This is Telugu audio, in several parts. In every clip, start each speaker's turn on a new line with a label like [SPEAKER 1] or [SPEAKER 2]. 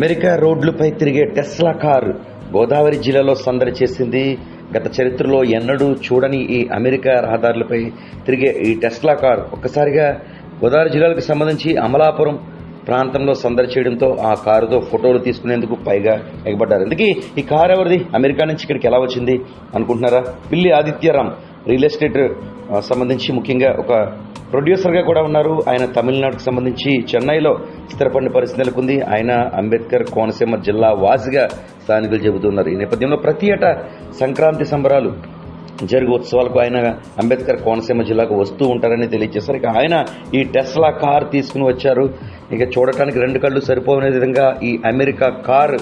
[SPEAKER 1] అమెరికా రోడ్లపై తిరిగే టెస్లా కారు గోదావరి జిల్లాలో సందడి చేసింది. గత చరిత్రలో ఎన్నడూ చూడని ఈ అమెరికా రహదారులపై తిరిగే ఈ టెస్లా కారు ఒక్కసారిగా గోదావరి జిల్లాలకు సంబంధించి అమలాపురం ప్రాంతంలో సందడి చేయడంతో ఆ కారుతో ఫోటోలు తీసుకునేందుకు పైగా ఎగబడ్డారు. అందుకే ఈ కారు ఎవరిది? అమెరికా నుంచి ఇక్కడికి ఎలా వచ్చింది? అనుకుంటున్నారా? పిల్లి ఆదిత్యరామ్ రియల్ ఎస్టేట్ సంబంధించి ముఖ్యంగా ఒక ప్రొడ్యూసర్గా కూడా ఉన్నారు. ఆయన తమిళనాడుకు సంబంధించి చెన్నైలో స్థిరపడిన పరిస్థితి నెలకొంది. ఆయన అంబేద్కర్ కోనసీమ జిల్లా వాసిగా స్థానికులు చెబుతున్నారు. ఈ నేపథ్యంలో ప్రతి ఏటా సంక్రాంతి సంబరాలు జరుగు ఉత్సవాలకు ఆయన అంబేద్కర్ కోనసీమ జిల్లాకు వస్తూ ఉంటారని తెలియజేశారు. ఇక ఆయన ఈ టెస్లా కార్ తీసుకుని వచ్చారు. ఇక చూడటానికి రెండు కళ్ళు సరిపోనే విధంగా ఈ అమెరికా కార్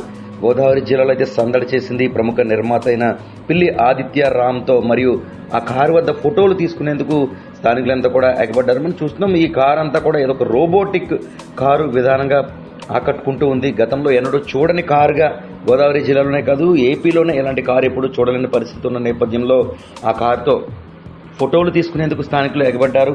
[SPEAKER 1] గోదావరి జిల్లాలో అయితే సందడి చేసింది. ప్రముఖ నిర్మాత అయిన పిల్లి ఆదిత్య రామ్తో మరియు ఆ కారు వద్ద ఫోటోలు తీసుకునేందుకు స్థానికులంతా కూడా ఎగబడ్డారు. మనం చూస్తున్నాం ఈ కారు అంతా కూడా ఏదో ఒక రోబోటిక్ కారు విధానంగా ఆకట్టుకుంటూ ఉంది. గతంలో ఎన్నడూ చూడని కారుగా గోదావరి జిల్లాలోనే కాదు ఏపీలోనే ఇలాంటి కారు ఎప్పుడు చూడలేని పరిస్థితి ఉన్న నేపథ్యంలో ఆ కారుతో ఫోటోలు తీసుకునేందుకు స్థానికులు ఎగబడ్డారు.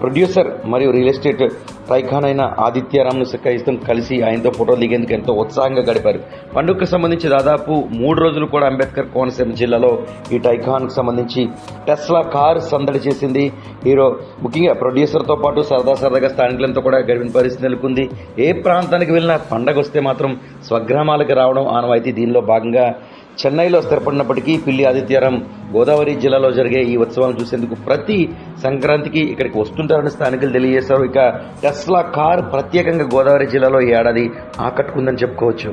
[SPEAKER 1] ప్రొడ్యూసర్ మరియు రియల్ ఎస్టేట్ ట్రైఖాన్ అయిన ఆదిత్యారామ్ను సకాయిస్తం కలిసి ఆయనతో ఫోటోలు దిగేందుకు ఎంతో ఉత్సాహంగా గడిపారు. పండుగకు సంబంధించి దాదాపు మూడు రోజులు కూడా అంబేద్కర్ కోనసీమ జిల్లాలో ఈ టైఖాన్కు సంబంధించి టెస్లా కారు సందడి చేసింది. హీరో ముఖ్యంగా ప్రొడ్యూసర్తో పాటు సరదా సరదాగా స్థానికులంతా కూడా గడిపిన పరిస్థితి నెలకొంది. ఏ ప్రాంతానికి వెళ్ళినా పండగ వస్తే మాత్రం స్వగ్రామాలకు రావడం ఆనవాయితీ. దీనిలో భాగంగా చెన్నైలో స్థిరపడినప్పటికీ పిల్లి ఆదిత్యారం గోదావరి జిల్లాలో జరిగే ఈ ఉత్సవాలను చూసేందుకు ప్రతి సంక్రాంతికి ఇక్కడికి వస్తుంటారని స్థానికులు తెలియజేశారు. ఇక టెస్లా కార్ ప్రత్యేకంగా గోదావరి జిల్లాలో ఈ ఏడాది ఆకట్టుకుందని చెప్పుకోవచ్చు.